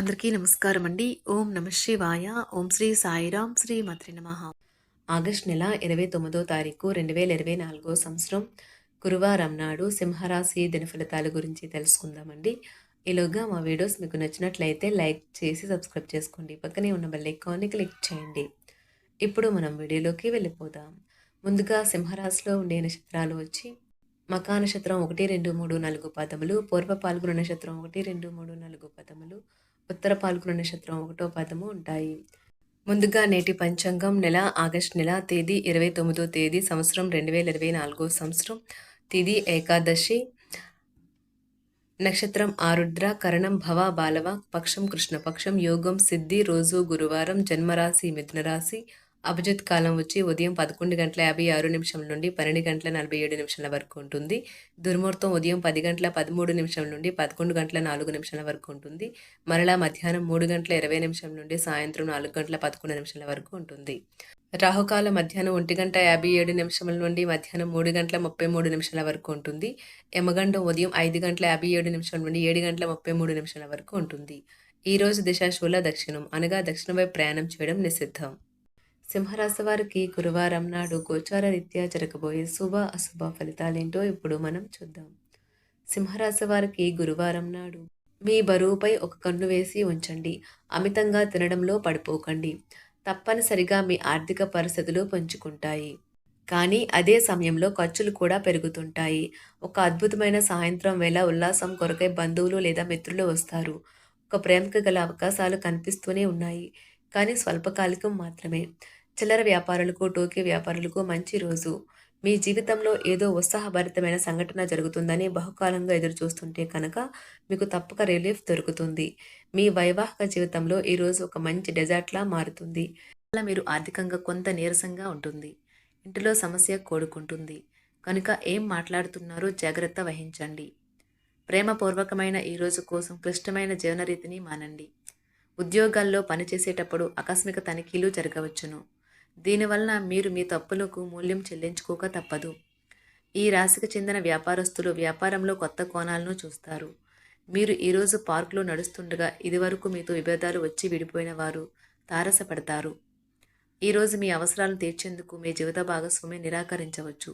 అందరికీ నమస్కారం అండి. ఓం నమ శివాయ. ఓం శ్రీ సాయిరాం శ్రీ మాత్రి నమ. ఆగస్ట్ నెల ఇరవై తొమ్మిదో తారీఖు రెండు వేల ఇరవై నాలుగో సంవత్సరం గురువారం నాడు సింహరాశి దిన ఫలితాల గురించి తెలుసుకుందామండి. ఈలోగా మా వీడియోస్ మీకు నచ్చినట్లయితే లైక్ చేసి సబ్స్క్రైబ్ చేసుకోండి. పక్కనే ఉన్న బెల్ ఐకాన్ని క్లిక్ చేయండి. ఇప్పుడు మనం వీడియోలోకి వెళ్ళిపోదాం. ముందుగా సింహరాశిలో ఉండే నక్షత్రాలు వచ్చి మకా నక్షత్రం ఒకటి రెండు మూడు నాలుగు పదములు పూర్వ పాల్గొన నక్షత్రం ఒకటి రెండు మూడు నాలుగు పదములు ఉత్తర పాల్గొన నక్షత్రం ఒకటో పదము ఉంటాయి. ముందుగా నేటి పంచాంగం నెల ఆగస్ట్ నెల తేదీ ఇరవై తొమ్మిదో తేదీ సంవత్సరం రెండు వేల ఇరవై నాలుగో సంవత్సరం తిది ఏకాదశి నక్షత్రం ఆరుద్ర కరణం భవ బాలవ పక్షం కృష్ణపక్షం యోగం సిద్ధి రోజు గురువారం జన్మరాశి మిథునరాశి అభిజిత్ కాలం వచ్చి ఉదయం పదకొండు గంటల యాభై ఆరు నిమిషం నుండి పన్నెండు గంటల నలభై ఏడు నిమిషాల వరకు ఉంటుంది. దుర్ముహూర్తం ఉదయం పది గంటల పదమూడు నిమిషం నుండి పదకొండు గంటల నాలుగు నిమిషాల వరకు ఉంటుంది. మరలా మధ్యాహ్నం మూడు గంటల ఇరవై నిమిషం నుండి సాయంత్రం నాలుగు గంటల పదకొండు నిమిషాల వరకు ఉంటుంది. రాహుకాల మధ్యాహ్నం ఒంటి గంట యాభై ఏడు నిమిషముల నుండి మధ్యాహ్నం మూడు గంటల ముప్పై మూడు నిమిషాల వరకు ఉంటుంది. యమగండం ఉదయం ఐదు గంటల యాభై ఏడు నిమిషాల నుండి ఏడు గంటల ముప్పై మూడు నిమిషాల వరకు ఉంటుంది. ఈ రోజు దిశాశూల దక్షిణం అనగా దక్షిణ వైపు ప్రయాణం చేయడం నిషిద్ధం. సింహరాశి వారికి గురువారం నాడు గోచార రీత్యా జరగబోయే శుభ అశుభ ఫలితాలేంటో ఇప్పుడు మనం చూద్దాం. సింహరాశి వారికి గురువారం నాడు మీ బరువుపై ఒక కన్ను వేసి ఉంచండి. అమితంగా తినడంలో పడిపోకండి. తప్పనిసరిగా మీ ఆర్థిక పరిస్థితులు పంచుకుంటాయి. కానీ అదే సమయంలో ఖర్చులు కూడా పెరుగుతుంటాయి. ఒక అద్భుతమైన సాయంత్రం వేళ ఉల్లాసం కొరకై బంధువులు లేదా మిత్రులు వస్తారు. ఒక ప్రేమకు గల అవకాశాలు కనిపిస్తూనే ఉన్నాయి. కానీ స్వల్పకాలికం మాత్రమే. చిల్లర వ్యాపారులకు టోకీ వ్యాపారులకు మంచి రోజు. మీ జీవితంలో ఏదో ఉత్సాహభరితమైన సంఘటన జరుగుతుందని బహుకాలంగా ఎదురు చూస్తుంటే కనుక మీకు తప్పక రిలీఫ్ దొరుకుతుంది. మీ వైవాహిక జీవితంలో ఈరోజు ఒక మంచి డెజర్ట్లా మారుతుంది. అలా మీరు ఆర్థికంగా కొంత నీరసంగా ఉంటుంది. ఇంటిలో సమస్య కోడుకుంటుంది. కనుక ఏం మాట్లాడుతున్నారో జాగ్రత్త వహించండి. ప్రేమపూర్వకమైన ఈ రోజు కోసం క్లిష్టమైన జీవనరీతిని మానండి. ఉద్యోగాల్లో పనిచేసేటప్పుడు ఆకస్మిక తనిఖీలు జరగవచ్చును. దీనివలన మీరు మీ తప్పులకు మూల్యం చెల్లించుకోక తప్పదు. ఈ రాశికి చెందిన వ్యాపారస్తులు వ్యాపారంలో కొత్త కోణాలను చూస్తారు. మీరు ఈరోజు పార్కులో నడుస్తుండగా ఇదివరకు మీతో విభేదాలు వచ్చి విడిపోయిన వారు తారసపడతారు. ఈరోజు మీ అవసరాలను తీర్చేందుకు మీ జీవిత భాగస్వామి నిరాకరించవచ్చు.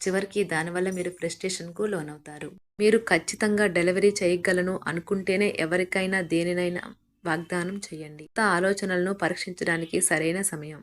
చివరికి దానివల్ల మీరు ఫ్రస్ట్రేషన్కు లోనవుతారు. మీరు ఖచ్చితంగా డెలివరీ చేయగలను అనుకుంటేనే ఎవరికైనా దేనినైనా వాగ్దానం చేయండి. కొత్త ఆలోచనలను పరీక్షించడానికి సరైన సమయం.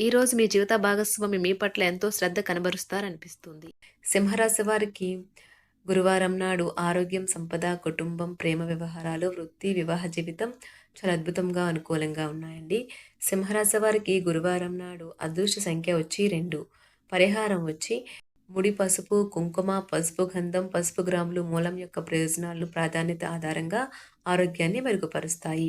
ఈరోజు మీ జీవిత భాగస్వామి మీ పట్ల ఎంతో శ్రద్ధ కనబరుస్తారనిపిస్తుంది. సింహరాశి వారికి గురువారం నాడు ఆరోగ్యం సంపద కుటుంబం ప్రేమ వ్యవహారాలు వృత్తి వివాహ జీవితం చాలా అద్భుతంగా అనుకూలంగా ఉన్నాయండి. సింహరాశి వారికి గురువారం నాడు అదృష్ట సంఖ్య వచ్చి రెండు. పరిహారం వచ్చి ముడి పసుపు కుంకుమ పసుపు గంధం పసుపు గ్రాములు మూలం యొక్క ప్రయోజనాలు ప్రాధాన్యత ఆధారంగా ఆరోగ్యాన్ని మెరుగుపరుస్తాయి.